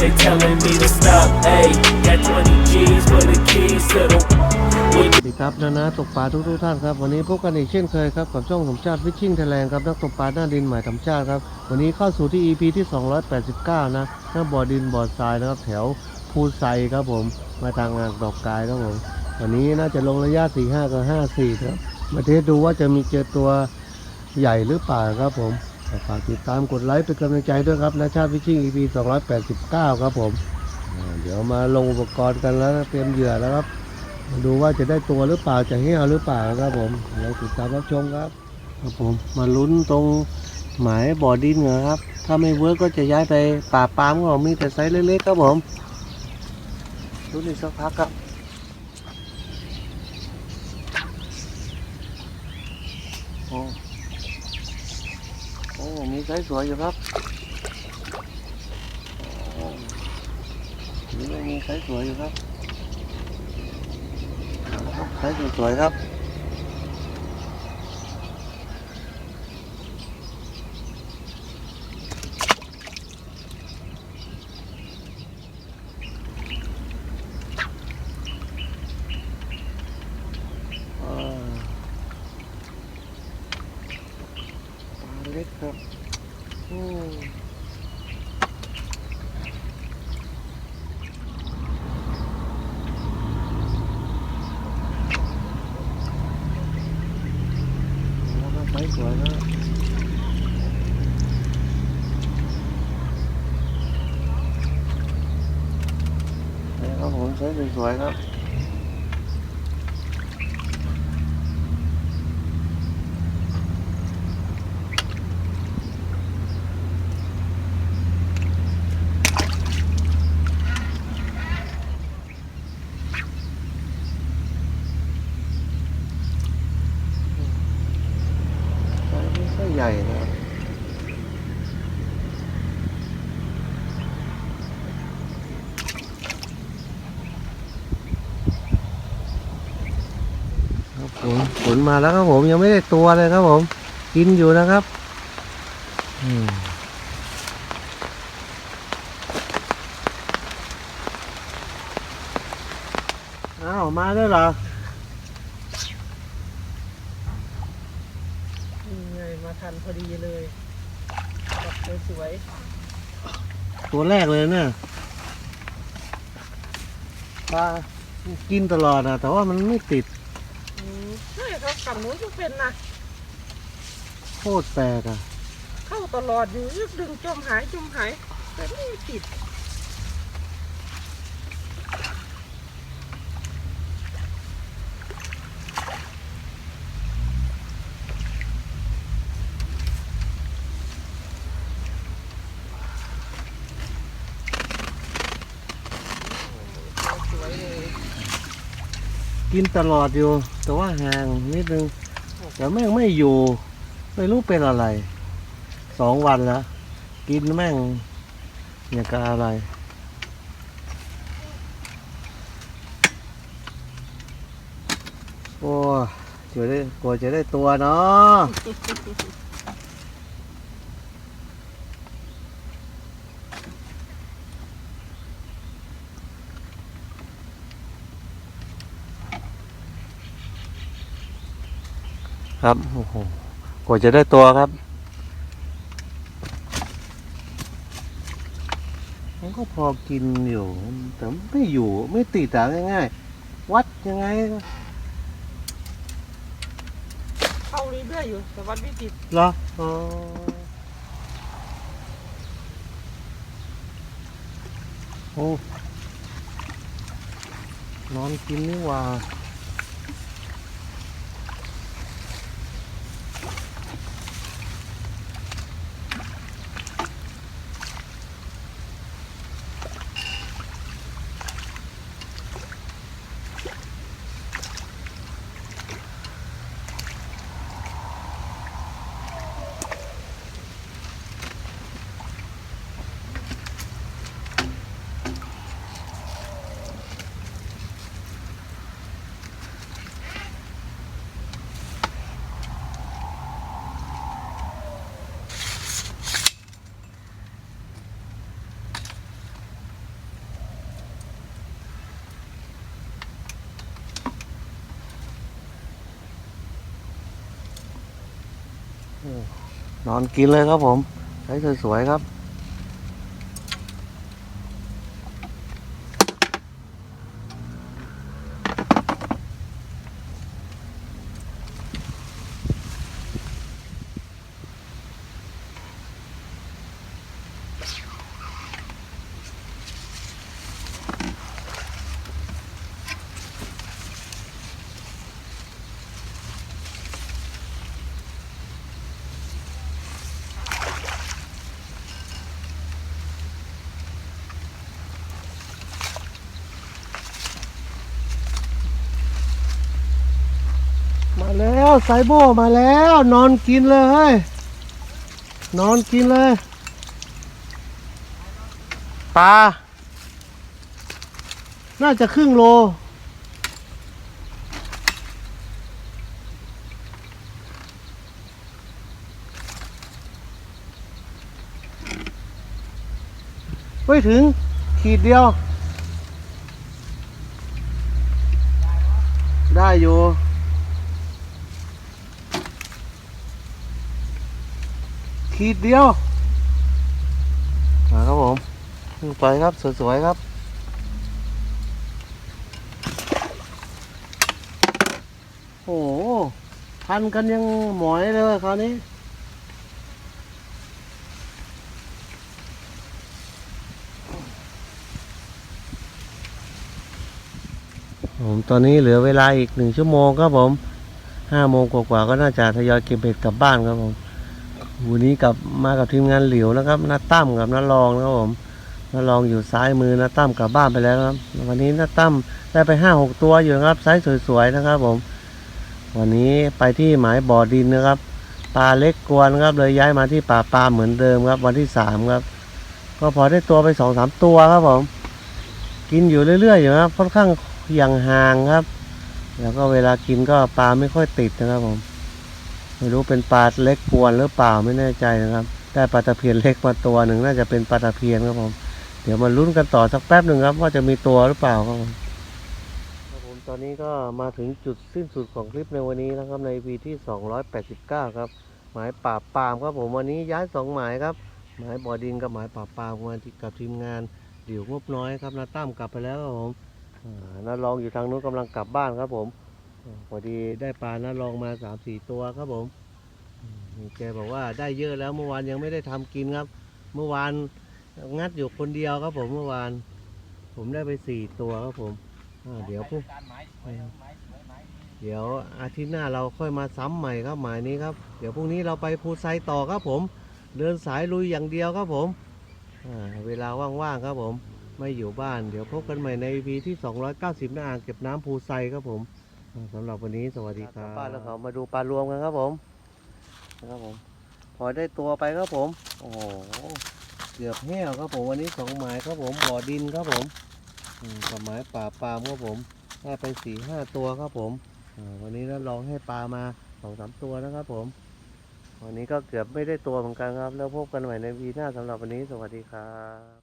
they telling me to stop. Hey, got 20 G's for the keys to the. สวัสดีครับนานาตกปลาทุกทุกท่านครับ วันนี้พบกันอีกเช่นเคยครับ กับช่องสมชาติฟิชชิ่งไทยแลนด์ครับนักตกปลาหน้าดินใหม่ธรรมชาติครับ วันนี้เข้าสู่ที่ EP ที่ 289 นะหน้าบ่อดินบ่อทรายนะครับแถวภูไซครับผม มาทางอ่างดอกกายครับผม วันนี้น่าจะลงระยะ 45 กับ 54 ครับ มาเทสดูว่าจะมีเจอตัวใหญ่หรือเปล่าครับผม ฝากติดตามกดไลค์เป็นกำลังใจด้วยครับนาชาติฟิชิ่ง EP 289 ครับผมเดี๋ยวมาลงอุปกรณ์กันแล้วเตรียมเหยื่อแล้วครับมาดูว่าจะได้ตัวหรือเปล่าจะให้เอาหรือเปล่าครับผมเราติดตามรับชมครับ ครับผมมาลุ้นตรงหมายบ่อดินเหรอครับ ถ้าไม่เวิร์กก็จะย้ายไปป่าปามก็มีแต่ไซส์เล็กๆครับผมลุ้นอีกสักพักครับโอ้ โอ้มีไซส์สวยอยู่ครับนี่มีไซส์สวยอยู่ครับใช้สวยๆครับ อ่าปลาเล็กครับอืมแล้วก็ไซ สวยนะนี่ครับผมไซส์สวยครับ ไซส์ไม่ค่อย ใหญ่นะครับผมผลมาแล้วครับผมยังไม่ได้ตัวเลยครับผม กินอยู่นะครับอ้าวมาได้เหรอ นี่ไงมาทัน พอดีเลยแบบสวยตัวแรกเลยเนี่ยปลากินตลอดอะแต่ว่ามันไม่ติดๆอืมใช่เขาฝั่งนู้นก็เป็นนะ โคตรแปลกอะเข้าตลอดอยู่ยึกดึงจมหายจมหายแต่ไม่ติด สวยเลย กินตลอดอยู่ แต่ว่าห่างนิดนึง แต่แม่งไม่อยู่ ไม่รู้เป็นอะไร สองวันแล้ว กินแม่งอย่างกับอะไร โอ้จะได้กลัวจะได้ตัวเนาะ ครับโอ้โหกว่าจะได้ตัวครับมันก็พอกินอยู่ แต่ไม่อยู่ไม่ติดอะง่ายๆ วัดยังไง เข้าเรื่อยๆอยู่ แต่วัดไม่ติดเหรออ๋อโอ้นอนกินนี่หว่า นอนกินเลยครับผมใช้สวยๆครับ มาแล้วไซโบมาแล้ว นอนกินเลยเฮ้ยนอนกินเลยปลาน่าจะครึ่งโล ไม่ถึง ขีดเดียว ได้อยู่ ขีดเดียวครับผมขึ้นไปครับสวยๆครับโอ้โหพันกันยังหมอยเลยคราวนี้ผมตอนนี้เหลือเวลาอีกหนึ่งชั่วโมงครับผมห้าโมงกว่าๆก็น่าจะทยอยเก็บเบ็ดกลับบ้านครับผม วันนี้กลับมากับทีมงานเหลียวนะครับน้าตั้มกับน้ารองนะครับผมน้ารองอยู่ซ้ายมือน้าตั้มกลับบ้านไปแล้วครับ วันนี้น้าตั้มได้ไปห้าหกตัวอยู่นะครับไซส์สวยๆนะครับ ผม วันนี้ไปที่หมายบ่อดินนะครับปลาเล็กกวนครับเลยย้ายมาที่ป่าปลาเหมือนเดิมครับ วันที่สามครับ ก็พอได้ตัวไปสองสามตัวครับผม กินอยู่เรื่อยๆอยู่ครับค่อนข้างอย่างห่างครับ แล้วก็เวลากินก็ปลาไม่ค่อยติดนะครับผม ไม่รู้เป็นปลาเล็กกวนหรือเปล่าไม่แน่ใจนะครับ ได้ปลาตะเพียนเล็กมาตัวหนึ่งน่าจะเป็นปลาตะเพียนครับผม เดี๋ยวมาลุ้นกันต่อสักแป๊บหนึ่งครับ ว่าจะมีตัวหรือเปล่าครับผมครับผมตอนนี้ก็มาถึงจุดสิ้นสุดของคลิปในวันนี้นะครับใน EP ที่ 289 ครับ หมายป่าบปามครับผมวันนี้ย้ายสองหมายครับ หมายบอดินกับหมายป่าบปามมากับทีมงานเดี่ยวงบน้อยครับนาตั้มกลับไปแล้วครับผมอ่าน้าลองอยู่ทางนู้นกำลังกลับบ้านครับผม พอดีได้ปลาน้าลองมาสามสี่ตัวครับผมแกบอกว่าได้เยอะแล้วเมื่อวานยังไม่ได้ทำกินครับ เมื่อวานงัดอยู่คนเดียวครับผมเมื่อวาน ผมได้ไปสี่ตัวครับผมเดี๋ยวพรุ่งเดี๋ยวอาทิตย์หน้าเราค่อยมาซ้ำใหม่ครับหมายนี้ครับ เดี๋ยวพรุ่งนี้เราไปภูไซต่อครับผม เดินสายลุยอย่างเดียวครับผมอ่าเวลาว่างๆครับผม ไม่อยู่บ้าน เดี๋ยวพบกันใหม่ใน EP ที่ 290หน้าอ่างเก็บน้ำภูไซครับผม สำหรับวันนี้สวัสดีครับป้าแล้วเขามาดูปลารวมกันครับผมนะครับผม พอได้ตัวไปครับผม โอ้โหเกือบแห้วครับผมวันนี้สองหมายครับผมบ่อดินครับผมอืมกับหมายป่าปามครับผมได้ไปสี่ห้าตัวครับผมวันนี้นะลองให้ปลามาสองสามตัวนะครับผม วันนี้ก็เกือบไม่ได้ตัวเหมือนกันครับ แล้วพบกันใหม่ในวีหน้าสำหรับวันนี้สวัสดีครับ